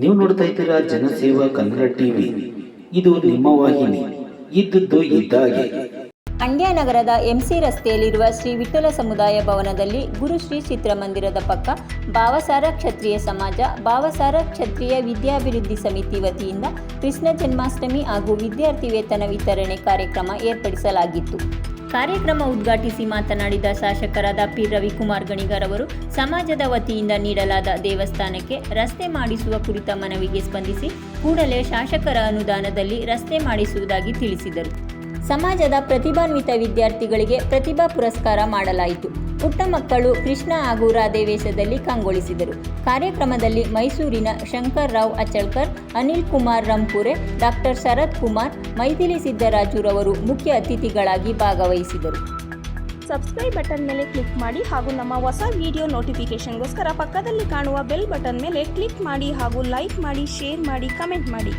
ನೀವು ನೋಡ್ತಾ ಇದ್ದೀರಾ ಜನಸೇವಾ ಕನ್ನಡ ಟಿವಿ. ಇದು ನಿಮ್ಮ ವಾಹಿನಿ. ಇದ್ದದ್ದು ಇದ್ದಾಗೆ. ಮಂಡ್ಯ ನಗರದ ಎಂಸಿ ರಸ್ತೆಯಲ್ಲಿರುವ ಶ್ರೀ ವಿಠಲ ಸಮುದಾಯ ಭವನದಲ್ಲಿ ಗುರು ಶ್ರೀ ಚಿತ್ರಮಂದಿರದ ಪಕ್ಕ ಭಾವಸಾರ ಕ್ಷತ್ರಿಯ ಸಮಾಜ, ಭಾವಸಾರ ಕ್ಷತ್ರಿಯ ವಿದ್ಯಾಭಿವೃದ್ಧಿ ಸಮಿತಿ ವತಿಯಿಂದ ಕೃಷ್ಣ ಜನ್ಮಾಷ್ಟಮಿ ಹಾಗೂ ವಿದ್ಯಾರ್ಥಿ ವೇತನ ವಿತರಣೆ ಕಾರ್ಯಕ್ರಮ ಏರ್ಪಡಿಸಲಾಗಿತ್ತು. ಕಾರ್ಯಕ್ರಮ ಉದ್ಘಾಟಿಸಿ ಮಾತನಾಡಿದ ಶಾಸಕರಾದ ಪಿ. ರವಿಕುಮಾರ್ ಗಣಿಗರ್ ಅವರು ಸಮಾಜದ ವತಿಯಿಂದ ನೀಡಲಾದ ದೇವಸ್ಥಾನಕ್ಕೆ ರಸ್ತೆ ಮಾಡಿಸುವ ಕುರಿತ ಮನವಿಗೆ ಸ್ಪಂದಿಸಿ, ಕೂಡಲೇ ಶಾಸಕರ ಅನುದಾನದಲ್ಲಿ ರಸ್ತೆ ಮಾಡಿಸುವುದಾಗಿ ತಿಳಿಸಿದರು. ಸಮಾಜದ ಪ್ರತಿಭಾನ್ವಿತ ವಿದ್ಯಾರ್ಥಿಗಳಿಗೆ ಪ್ರತಿಭಾ ಪುರಸ್ಕಾರ ಮಾಡಲಾಯಿತು. ಪುಟ್ಟ ಮಕ್ಕಳು ಕೃಷ್ಣ ಹಾಗೂ ರಾಧೆ ವೇಷದಲ್ಲಿ ಕಂಗೊಳಿಸಿದರು. ಕಾರ್ಯಕ್ರಮದಲ್ಲಿ ಮೈಸೂರಿನ ಶಂಕರ್ ರಾವ್ ಅಚಳ್ಕರ್, ಅನಿಲ್ ಕುಮಾರ್ ರಂಪುರೆ, ಡಾಕ್ಟರ್ ಶರತ್ ಕುಮಾರ್, ಮೈಥಿಲಿ ಸಿದ್ದರಾಜುರವರು ಮುಖ್ಯ ಅತಿಥಿಗಳಾಗಿ ಭಾಗವಹಿಸಿದರು. ಸಬ್ಸ್ಕ್ರೈಬ್ ಬಟನ್ ಮೇಲೆ ಕ್ಲಿಕ್ ಮಾಡಿ ಹಾಗೂ ನಮ್ಮ ಹೊಸ ವಿಡಿಯೋ ನೋಟಿಫಿಕೇಶನ್ಗೋಸ್ಕರ ಪಕ್ಕದಲ್ಲಿ ಕಾಣುವ ಬೆಲ್ ಬಟನ್ ಮೇಲೆ ಕ್ಲಿಕ್ ಮಾಡಿ ಹಾಗೂ ಲೈಕ್ ಮಾಡಿ, ಶೇರ್ ಮಾಡಿ, ಕಮೆಂಟ್ ಮಾಡಿ.